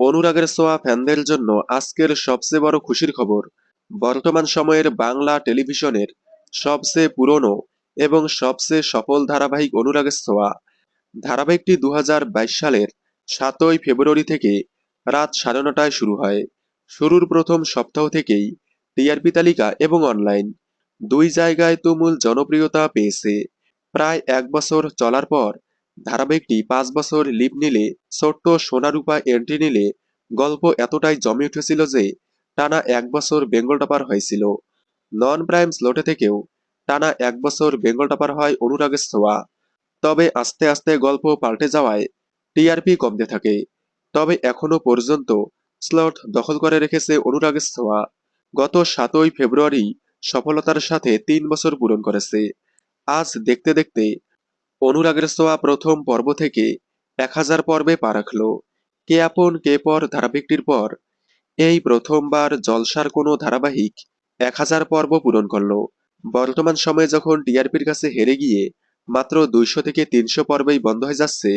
অনুরাগের সোয়া ফ্যানদের জন্য আজকের সবচেয়ে বড় খুশির খবর। বর্তমান সময়ের বাংলা টেলিভিশনের সবচেয়ে পুরনো এবং সবচেয়ে সফল ধারাবাহিক অনুরাগের সোয়া ধারাবাহিকটি দু হাজার বাইশ সালের সাতই ফেব্রুয়ারি থেকে রাত সাড়ে নটায় শুরু হয়। শুরুর প্রথম সপ্তাহ থেকেই টিআরপি তালিকা এবং অনলাইন দুই জায়গায় তুমুল জনপ্রিয়তা পেয়েছে। প্রায় এক বছর চলার পর ধারাবাহিকটি পাঁচ বছর লিভ নিলে, ছোট্ট সোনারূপা এন্ট্রি নিলে গল্প এতটাই জমে উঠেছিল যে টানা এক বছর বেঙ্গল টপার হয়েছিল। নন প্রাইম স্লটে থেকেও টানা এক বছর বেঙ্গল টপার হয় অনুরাগের ছোঁয়া। তবে আস্তে আস্তে গল্প পাল্টে যাওয়ায় টিআরপি কমতে থাকে। তবে এখনও পর্যন্ত স্লট দখল করে রেখেছে অনুরাগের ছোঁয়া। গত সাতই ফেব্রুয়ারি সফলতার সাথে তিন বছর পূরণ করেছে। আজ দেখতে দেখতে অনুরাগের ছোঁয়া প্রথম পর্ব থেকে এক হাজার পর্বে পা রাখল। কে আপন, কে পর ধারাবাহিকটির পর এই প্রথমবার জলসার কোনো ধারাবাহিক এক হাজার পর্ব পূরণ করল। বর্তমান সময়ে যখন টিআরপির কাছে হেরে গিয়ে মাত্র দুইশো থেকে তিনশো পর্বেই বন্ধ হয়ে যাচ্ছে,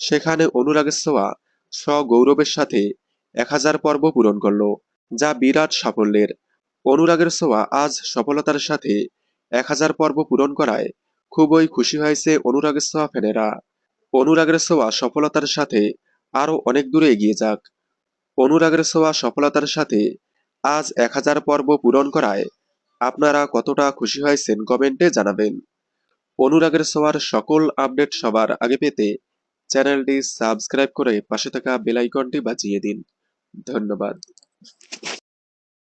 সেখানে অনুরাগের ছোঁয়া স্বগৌরবের সাথে এক হাজার পর্ব পূরণ করল, যা বিরাট সাফল্যের। অনুরাগের সোয়া আজ সফলতার সাথে এক হাজার পর্ব পূরণ করায় খুবই খুশি হয়েছে অনুরাগের ছোঁয়া ফ্যানেরা অনুরাগের সোয়া সফলতার সাথে আরও অনেক দূরে এগিয়ে যাক। অনুরাগের সোয়া সফলতার সাথে আজ এক হাজার পর্ব পূরণ করায় আপনারা কতটা খুশি হয়েছেন কমেন্টে জানাবেন। অনুরাগের ছোঁয়ার সকল আপডেট সবার আগে পেতে চ্যানেলটি সাবস্ক্রাইব করে পাশে থাকা বেলাইকনটি বাজিয়ে দিন। ধন্যবাদ।